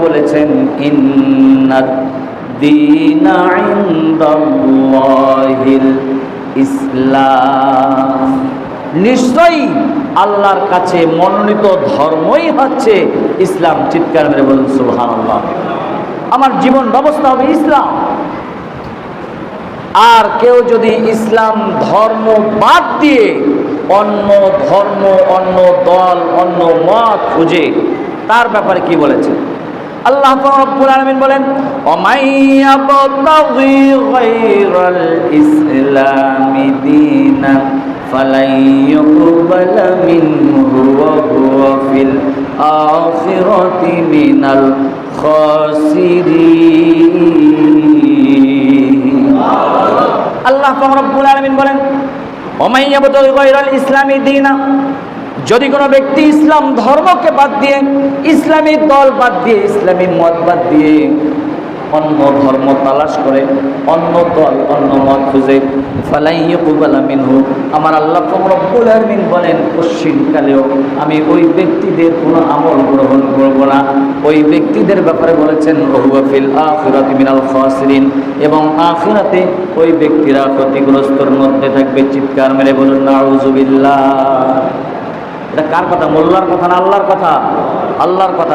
বলেছেন ইসলাম। নিশ্চয়ই আল্লাহর কাছে মনোনীত ধর্মই হচ্ছে ইসলাম। চিৎকার মেরে বলুন, সুবহানাল্লাহ। আমার জীবন ব্যবস্থা হবে ইসলাম। আর কেউ যদি ইসলাম ধর্ম বাদ দিয়ে অন্য ধর্ম, অন্য দল, অন্য মত খুঁজে তার ব্যাপারে কি বলেছে আল্লাহ রাব্বুল আলামিন বলেন ইসলামি ফালাই ইউকবালা মিনহু ওয়া হুয়া ফিল আখিরাতি মিনাল খাসিরিন. আল্লাহ রব্বুল আলামিন বলেন গায়রাল ইসলামি দীনা যদি কোনো ব্যক্তি ইসলাম ধর্মকে বাদ দিয়ে, ইসলামী দল বাদ দিয়ে, ইসলামী মত বাদ দিয়ে অন্য ধর্ম তালাশ করে, অন্য দল, অন্য মত খুঁজে মিনহু। আমার আল্লাহ আলামিন বলেন, পশ্চিমকালেও আমি ওই ব্যক্তিদের কোনো আমল গ্রহণ করব না। ওই ব্যক্তিদের ব্যাপারে বলেছেন, ওহুয়া ফিল আখিরাতি মিনাল খাসিরিন। এবং আখিরাতে ওই ব্যক্তিরা ক্ষতিগ্রস্তর মধ্যে থাকবে। চিৎকার মেরে বলুন, নাউজুবিল্লাহ। এটা কার কথা? মোল্লার কথা না আল্লাহর কথা? আল্লাহর কথা।